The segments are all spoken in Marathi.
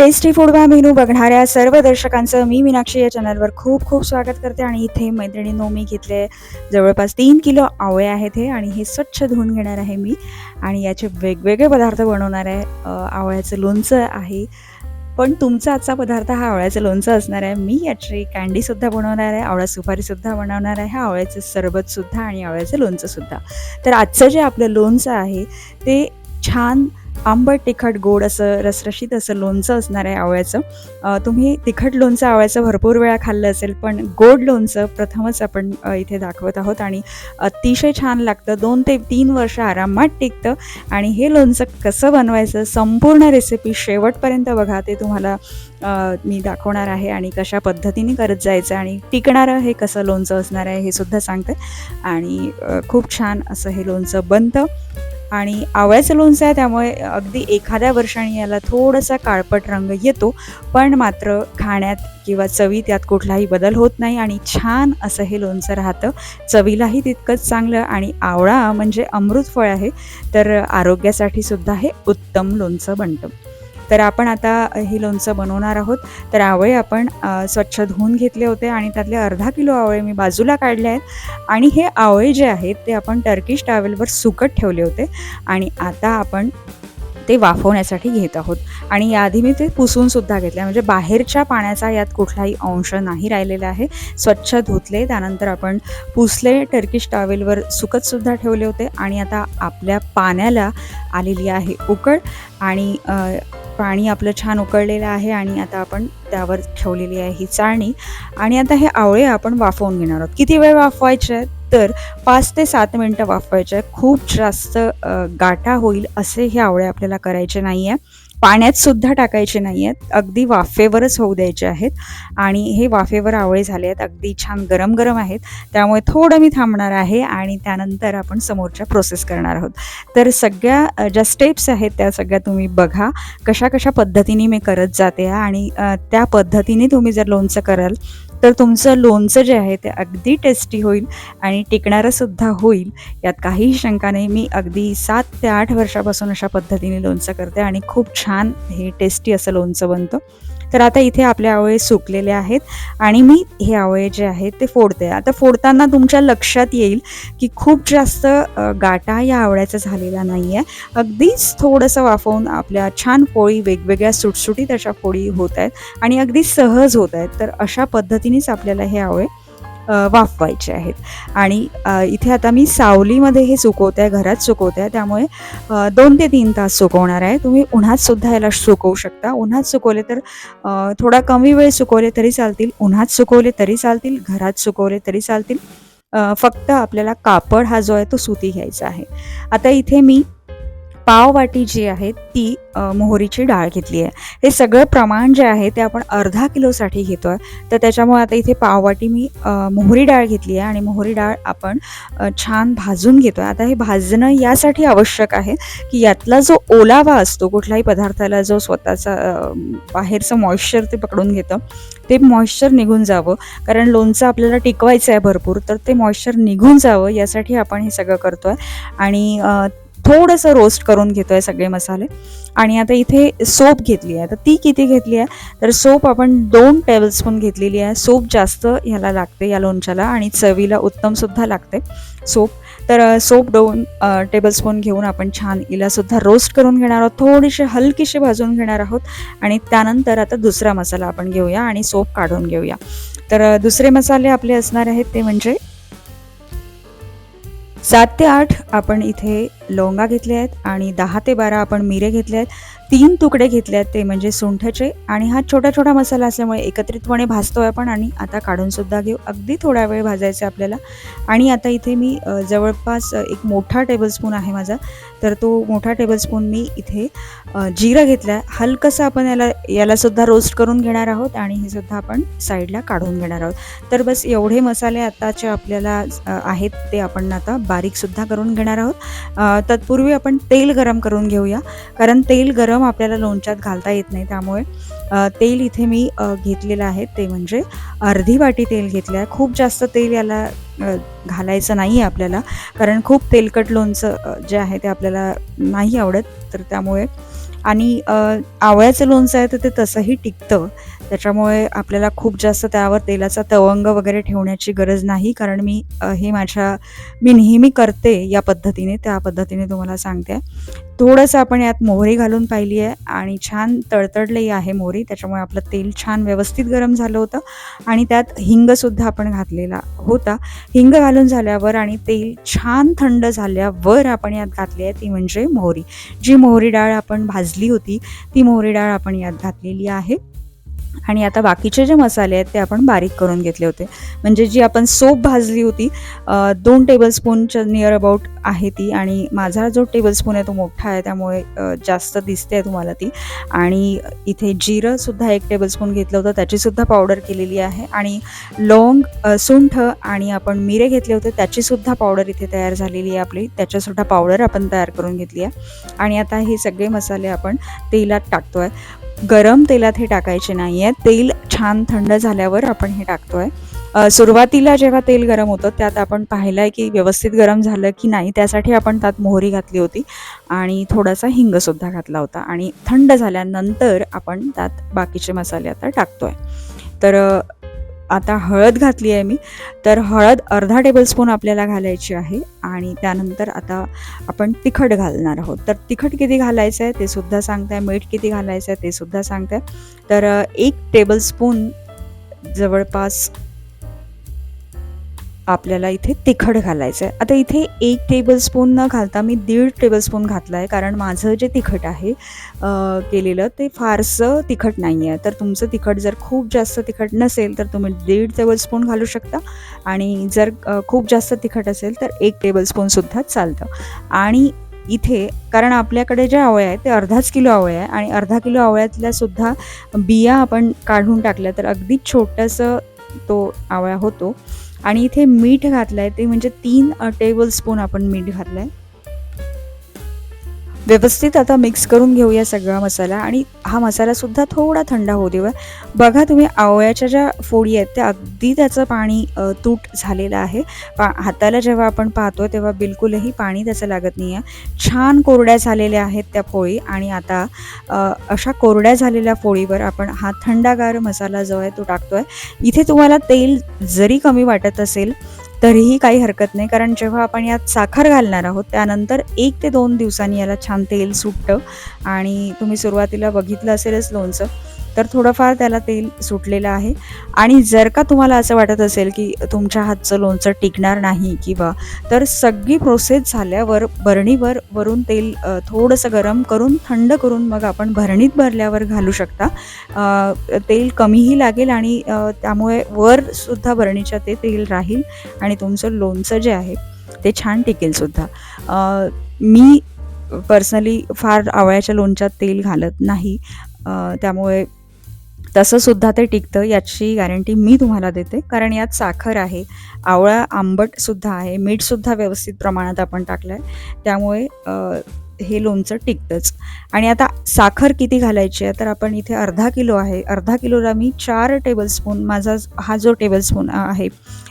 टेस्टी फूड वा मेनू बघणाऱ्या सर्व दर्शकांचं मी मीनाक्षी या चॅनलवर खूप खूप स्वागत करते आणि इथे मैत्रिणींनो मी घेतले जवळपास तीन किलो आवळे आहेत हे आणि हे स्वच्छ धुवून घेणार आहे मी आणि याचे वेगवेगळे पदार्थ बनवणार आहे. आवळ्याचं लोणचं आहे. पण तुमचा आजचा पदार्थ हा आवळ्याचं लोणचं असणार आहे. मी याची कँडीसुद्धा बनवणार आहे आवळा सुपारीसुद्धा बनवणार आहे आवळ्याचं सरबतसुद्धा आणि आवळ्याचं लोणचंसुद्धा तर आजचं जे आपलं लोणचं आहे ते छान आंबट तिखट गोड असं रसरशीत असं लोणचं असणार आहे आवळ्याचं. तुम्ही तिखट लोणचं आवळ्याचं भरपूर वेळा खाल्लं असेल पण गोड लोणचं प्रथमच आपण इथे दाखवत आहोत आणि अतिशय छान लागतं. दोन ते तीन वर्ष आरामात टिकतं आणि हे लोणचं कसं बनवायचं संपूर्ण रेसिपी शेवटपर्यंत बघा. ते तुम्हाला मी दाखवणार आहे आणि कशा पद्धतीने करत जायचं आणि टिकणारं हे कसं लोणचं असणार आहे हे सुद्धा सांगते. आणि खूप छान असं हे लोणचं बनतं. आणि आवळ्याचं लोणचं आहे त्यामुळे अगदी एखाद्या वर्षाने याला थोडासा काळपट रंग येतो पण मात्र खाण्यात किंवा चवीत यात कुठलाही बदल होत नाही आणि छान असं हे लोणचं राहतं. चवीलाही तितकंच चांगलं आणि आवळा म्हणजे अमृत फळ आहे तर आरोग्यासाठी सुद्धा हे उत्तम लोणचं बनतं. तर आपण आता हे लोणचं बनवणार आहोत. तर आवळे आपण स्वच्छ धुवून घेतले होते आणि त्यातले अर्धा किलो आवळे मी बाजूला काढले आहेत. आणि हे आवळे जे आहेत ते आपण टर्किश टॉवेलवर सुकट ठेवले होते आणि आता आपण ते वाफवण्यासाठी घेत आहोत. आणि याआधी मी ते पुसूनसुद्धा घेतले. म्हणजे बाहेरच्या पाण्याचा यात कुठलाही अंश नाही राहिलेला आहे. स्वच्छ धुतले त्यानंतर आपण पुसले टर्किश टॉवेलवर सुकतसुद्धा ठेवले होते. आणि आता आपल्या पाण्याला आलेली आहे उकळ. आणि पाणी आपलं छान उकळलेलं आहे आणि आता आपण त्यावर ठेवलेली आहे ही चाळणी. आणि आता हे आवळे आपण वाफवून घेणार आहोत. किती वेळ वाफवायचे? आहेत तर पाच ते सात मिनटं वाफवायचे. आहे खूप जास्त गाठा होईल असे हे आवळे आपल्याला करायचे नाही आहे पाण्यात सुद्धा टाकायचे नाही आहेत अगदी वाफेवरच होऊ द्यायचे आहेत. आणि हे वाफेवर आवळे झाले आहेत. अगदी छान गरम गरम आहेत. त्यामुळे थोडं मी थांबणार आहे आणि त्यानंतर आपण समोरच्या प्रोसेस करणार आहोत. तर सगळ्या ज्या स्टेप्स आहेत त्या सगळ्या तुम्ही बघा. कशा कशा पद्धतीने मी करत जाते आणि त्या पद्धतीने तुम्ही जर लोणचं कराल तर तुमचं लोणचं जे आहे ते अगदी टेस्टी होईल आणि टिकणारंसुद्धा होईल. यात काहीही शंका नाही. मी अगदी सात ते आठ वर्षापासून अशा पद्धतीने लोणचं करते आणि खूप छान हे टेस्टी असं लोणचं बनतं. तर आता इथे आपले आवळे सुकलेले आहेत आणि मी हे आवळे जे आहेत ते फोडते. आता फोडताना तुमच्या लक्षात येईल की खूप जास्त गाटा या आवळ्याचा झालेला नाही आहे अगदीच थोडंसं वाफवून आपल्या छान पोळी वेगवेगळ्या सुटसुटीत अशा पोळी होत आहेत आणि अगदी सहज होत आहेत. तर अशा पद्धतीनेच आपल्याला हे आवळे वाफवायचे आहेत. आणि इथे आता मी सावलीमध्ये हे सुकवते आहे घरात सुकवते आहे त्यामुळे दोन ते तीन तास सुकवणार आहे. तुम्ही उन्हात सुद्धा याला सुकवू शकता. उन्हात सुकवले तर थोडा कमी वेळ सुकवले तरी चालतील. उन्हात सुकवले तरी चालतील. घरात सुकवले तरी चालतील. फक्त आपल्याला कापड हा जो आहे तो सुती घ्यायचा आहे. आता इथे मी पाववाटी जी आहे ती मोहरीची डाळ घेतली आहे. हे सगळं प्रमाण जे आहे ते आपण अर्धा किलोसाठी घेतो आहे तर त्याच्यामुळे आता इथे पाववाटी मी मोहरी डाळ घेतली आहे आणि मोहरी डाळ आपण छान भाजून घेतो आहे आता हे भाजणं यासाठी आवश्यक आहे की यातला जो ओलावा असतो कुठल्याही पदार्थाला जो स्वतःचा बाहेरचं मॉइश्चर ते पकडून घेतं ते मॉइश्चर निघून जावं. कारण लोणचं आपल्याला टिकवायचं आहे भरपूर तर ते मॉइश्चर निघून जावं यासाठी आपण हे सगळं करतो आहे आणि थोडंसं रोस्ट करून घेतो आहे सगळे मसाले. आणि आता इथे सोप घेतली आहे. तर ती किती घेतली आहे? तर सोप आपण दोन टेबलस्पून घेतलेली आहे. सोप जास्त ह्याला लागते या लोणच्याला. आणि चवीला उत्तमसुद्धा लागते सोप तर सोप दोन टेबलस्पून घेऊन आपण छान हिलासुद्धा रोस्ट करून घेणार आहोत. थोडीशी हलकीशी भाजून घेणार आहोत. आणि त्यानंतर आता दुसरा मसाला आपण घेऊया आणि सोप काढून घेऊया. तर दुसरे मसाले आपले असणार आहेत ते म्हणजे सात ते आठ आपण इथे लवंगा घेतले आहेत आणि दहा ते बारा आपण मिरे घेतले आहेत. तीन तुकडे घेतले आहेत ते म्हणजे सुंठचे आणि हा छोटा छोटा मसाला असल्यामुळे एकत्रितपणे भाजतोय आपण आणि आता काढून सुद्धा घेऊ. अगदी थोडा वेळ भाजायचा आहे आपल्याला. आणि आता इथे मी जवळपास एक मोठा टेबलस्पून आहे माझा. तर तो मोठा टेबलस्पून मी इथे जिरा जिरं घेतलं आहे हलकंसं आपण याला यालासुद्धा रोस्ट करून घेणार आहोत आणि हे सुद्धा आपण साईडला काढून घेणार आहोत. तर बस एवढे मसाले आताचे आपल्याला आहेत ते आपण आता बारीकसुद्धा करून घेणार आहोत. तत्पूर्वी आपण तेल गरम करून घेऊया. कारण तेल गरम आपल्याला लोणच्यात घालता येत नाही. त्यामुळे तेल इथे मी घेतलेलं आहे. ते म्हणजे अर्धी वाटी तेल घेतलं आहे. खूप जास्त तेल याला घालायचं नाही आहे आपल्याला. कारण खूप तेलकट लोणचं जे आहे ते आपल्याला नाही आवडत. तर त्यामुळे आणि आवळ्याचं लोणचं आहे तर ते तसंही टिकतं. त्याच्यामुळे आपल्याला खूप जास्त त्यावर तेलाचा तवंग वगैरे ठेवण्याची गरज नाही. कारण मी हे माझ्या मी नेहमी करते या पद्धतीने. त्या पद्धतीने तुम्हाला सांगते. थोडंसं आपण यात मोहरी घालून पाहिली आहे आणि छान तळतळली आहे मोहरी. त्याच्यामुळे आपलं तेल छान व्यवस्थित गरम झालं होतं आणि त्यात हिंगसुद्धा आपण घातलेला होता. हिंग घालून झाल्यावर आणि तेल छान थंड झाल्यावर आपण यात घातली आहे ती म्हणजे मोहरी. जी मोहरी डाळ आपण भाजली होती ती मोहरी डाळ आपण यात घातलेली आहे. आणि आता बाकीचे जे मसाले आहेत ते आपण बारीक करून घेतले होते. म्हणजे जी आपण सोप भाजली होती दोन टेबलस्पूनच्या नियर अबाउट आहे ती आणि माझा जो टेबलस्पून आहे तो मोठा आहे त्यामुळे जास्त दिसते आहे तुम्हाला ती. आणि इथे जिरंसुद्धा एक टेबलस्पून घेतलं होतं त्याचीसुद्धा पावडर केलेली आहे. आणि लवंग सुंठ आणि आपण मिरे घेतले होते त्याचीसुद्धा पावडर इथे तयार झालेली आहे आपली. त्याच्यासुद्धा पावडर आपण तयार करून घेतली आहे. आणि आता हे सगळे मसाले आपण तेलात टाकतो आहे गरम तेलात हे टाकायचे नाही आहे तेल छान थंड झाल्यावर आपण हे टाकतो आहे सुरुवातीला जेव्हा तेल गरम होतं त्यात आपण पाहिलं आहे की व्यवस्थित गरम झालं की नाही त्यासाठी आपण त्यात मोहरी घातली होती आणि थोडासा हिंगसुद्धा घातला होता आणि थंड झाल्यानंतर आपण त्यात बाकीचे मसाले आता टाकतो आहे तर आता हळद घातली आहे मी. तर हळद अर्धा टेबलस्पून आपल्याला घालायची आहे आणि त्यानंतर आता आपण तिखट घालणार आहोत. तर तिखट किती घालायचं आहे ते सुद्धा सांगताय मीठ किती घालायचं आहे ते सुद्धा सांगताय. तर एक टेबलस्पून जवळपास आपल्याला इथे तिखट घालायचं आहे आता इथे एक टेबलस्पून न घालता मी दीड टेबलस्पून घातला आहे कारण माझं जे तिखट आहे केलेलं ते फारसं तिखट नाही आहे तर तुमचं तिखट जर खूप जास्त तिखट नसेल तर तुम्ही दीड टेबलस्पून घालू शकता. आणि जर खूप जास्त तिखट असेल तर एक टेबलस्पूनसुद्धा चालतं. आणि इथे कारण आपल्याकडे जे आवळे आहे ते अर्धाच किलो आवळे आहे. आणि अर्धा किलो आवळ्यातल्या सुद्धा बिया आपण काढून टाकल्या तर अगदी छोटंसं तो आवळा होतो. आणि इथे मीठ घातलं आहे ते म्हणजे तीन टेबल स्पून आपण मीठ घातलं आहे व्यवस्थित आता मिक्स करून घेऊया सगळा मसाला. आणि हा मसालासुद्धा थोडा थंड होऊ देऊया. बघा तुम्ही आवळ्याच्या ज्या फोडी आहेत त्या अगदी त्याचं पाणी तूट झालेलं आहे. पा हाताला जेव्हा आपण पाहतो तेव्हा बिलकुलही पाणी त्याचं लागत नाही आहे छान कोरड्या झालेल्या आहेत त्या पोळी आणि आता अशा कोरड्या झालेल्या पोळीवर आपण हा थंडागार मसाला जो आहे तो टाकतो आहे इथे तुम्हाला तेल जरी कमी वाटत असेल तरीही काही हरकत नाही. कारण जेव्हा आपण यात साखर घालणार आहोत त्यानंतर एक ते दोन दिवसांनी याला छान तेल सुटतं. आणि तुम्ही सुरुवातीला बघितलं असेलच लोणचं. तर थोडंफार त्याला तेल सुटलेलं आहे. आणि जर का तुम्हाला असं वाटत असेल की तुमच्या हातचं लोणचं टिकणार नाही किंवा तर सगळी प्रोसेस झाल्यावर भरणीवर वरून तेल थोडंसं गरम करून थंड करून मग आपण भरणीत भरल्यावर घालू शकता. तेल कमीही लागेल आणि त्यामुळे वरसुद्धा भरणीच्या ते तेल राहील आणि तुमचं लोणचं जे आहे ते छान टिकेल सुद्धा. मी पर्सनली फार आवळ्याच्या लोणच्यात तेल घालत नाही. त्यामुळे तसंसुद्धा ते टिकतं याची गॅरंटी मी तुम्हाला देते. कारण यात साखर आहे आवळा आंबटसुद्धा आहे मीठसुद्धा व्यवस्थित प्रमाणात आपण टाकलं आहे त्यामुळे हे लोणचं टिकतंच. आणि आता साखर किती घालायची आहे? तर आपण इथे अर्धा किलो आहे. अर्धा किलोला मी चार टेबलस्पून माझा हा जो टेबलस्पून आहे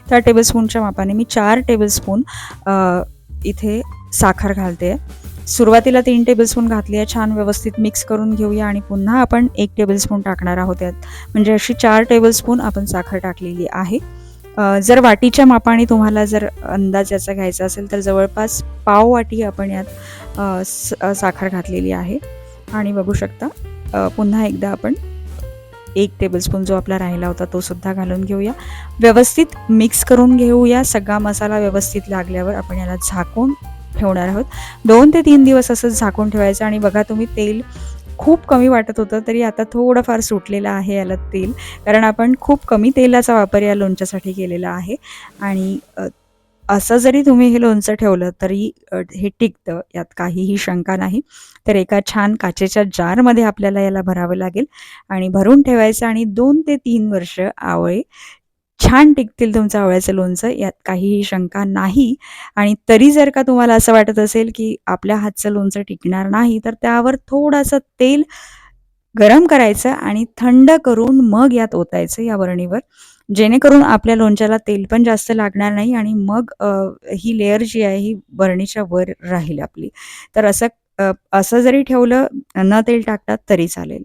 त्या टेबलस्पूनच्या मापाने मी चार टेबलस्पून इथे साखर घालते. आहे सुरुवातीला तीन टेबलस्पून घातली आहे. छान व्यवस्थित मिक्स करून घेऊया आणि पुन्हा आपण एक टेबलस्पून टाकणार आहोत यात. म्हणजे अशी चार टेबलस्पून आपण साखर टाकलेली आहे. जर वाटीच्या मापाने तुम्हाला जर अंदाज याचा घ्यायचा असेल तर जवळपास पाव वाटी आपण यात स- साखर घातलेली आहे. आणि बघू शकता पुन्हा एकदा आपण एक टेबलस्पून जो आपला राहिला होता तो सुद्धा घालून घेऊया. व्यवस्थित मिक्स करून घेऊया. सगळा मसाला व्यवस्थित लागल्यावर आपण याला झाकून ठेवणार आहोत. दोन ते तीन दिवस असंच झाकून ठेवायचं आणि बघा तुम्ही तेल खूप कमी वाटत होतं तरी आता थोडंफार सुटलेलं आहे याला तेल. कारण आपण खूप कमी तेलाचा वापर या लोणच्यासाठी केलेला आहे. आणि असं जरी तुम्ही हे लोणचं ठेवलं तरी हे टिकतं यात काहीही शंका नाही. तर एका छान काचेच्या जारमध्ये आपल्याला याला भरावं लागेल. आणि भरून ठेवायचं आणि दोन ते तीन वर्ष आवळे छान टिकतील तुमचं आवळ्याचं लोणचं यात काहीही शंका नाही. आणि तरी जर का तुम्हाला असं वाटत असेल की आपल्या हातचं लोणचं टिकणार नाही तर त्यावर थोडंसं तेल गरम करायचं आणि थंड करून मग यात ओतायचं या वरणीवर. जेणेकरून आपल्या लोणच्याला तेल पण जास्त लागणार नाही आणि मग ही लेअर जी आहे ही बरणीच्या वर राहील आपली. तर असं असं जरी ठेवलं न तेल टाकतात तरी चालेल.